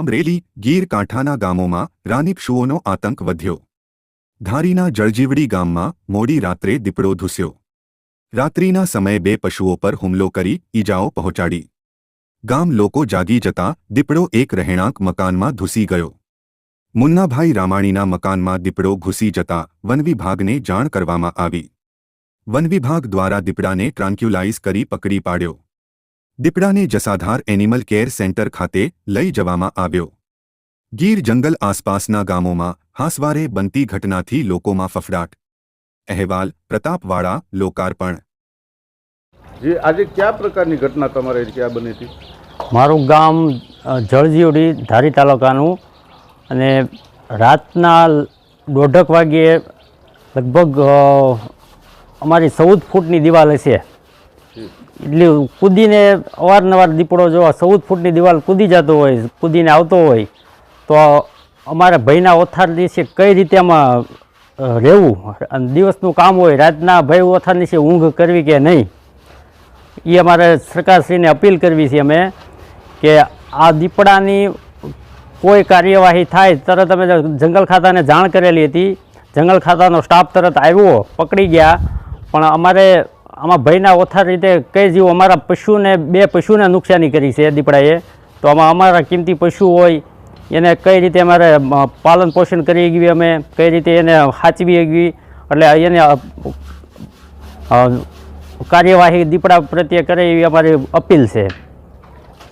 અમરેલી, ગીર કાંઠાના ગામોમાં રાનીપશુઓનો આતંક વધ્યો. ધારીના જળજીવડી ગામમાં મોડી રાત્રે દીપડો ધૂસ્યો. રાત્રિના સમયે બે પશુઓ પર હુમલો કરી ઈજાઓ પહોંચાડી. ગામ લોકો જાગી જતા દીપડો એક રહેણાંક મકાનમાં ધૂસી ગયો. મુન્નાભાઈ રામાણીના મકાનમાં દીપડો ઘૂસી જતા વનવિભાગને જાણ કરવામાં આવી. વનવિભાગ દ્વારા દીપડાને ટ્રાન્ક્યુલાઇઝ કરી પકડી પાડ્યો. દીપડાને જસાધાર એનિમલ કેર સેન્ટર ખાતે લઈ જવામાં આવ્યો. ગીર જંગલ આસપાસના ગામોમાં હાંસવારે બનતી ઘટનાથી લોકોમાં ફફડાટ. અહેવાલ પ્રતાપવાળા લોકાર્પણ. જે આજે કયા પ્રકારની ઘટના તમારે ક્યાં બની હતી? મારું ગામ જળજીવડી ધારી તાલુકાનું અને રાતના દોઢક વાગ્યે લગભગ અમારી ચૌદ ફૂટની દિવાલ હશે. એટલે કૂદીને અવારનવાર દીપડો જો ચૌદ ફૂટની દિવાલ કૂદી જતો હોય, કૂદીને આવતો હોય, તો અમારા ભાઈના ઓથાર દિવસે કઈ રીતે આમાં રહેવું? અને દિવસનું કામ હોય, રાતના ભાઈ ઓથાર દિવસે ઊંઘ કરવી કે નહીં? એ અમારે સરકારશ્રીને અપીલ કરવી છે અમે કે આ દીપડાની કોઈ કાર્યવાહી થાય, તરત અમે જંગલ ખાતાને જાણ કરેલી હતી. જંગલ ખાતાનો સ્ટાફ તરત આવ્યો, પકડી ગયા. પણ અમારે આમાં ભયના ઓથાર રીતે કઈ જીવો અમારા પશુને, બે પશુને નુકસાની કરી છે દીપડાએ. તો આમાં અમારા કિંમતી પશુ હોય, એને કઈ રીતે અમારે પાલન પોષણ કરી ગયું અમે, કઈ રીતે એને સાચવી ગઈ એટલે એને કાર્યવાહી દીપડા પ્રત્યે કરે એવી અમારી અપીલ છે.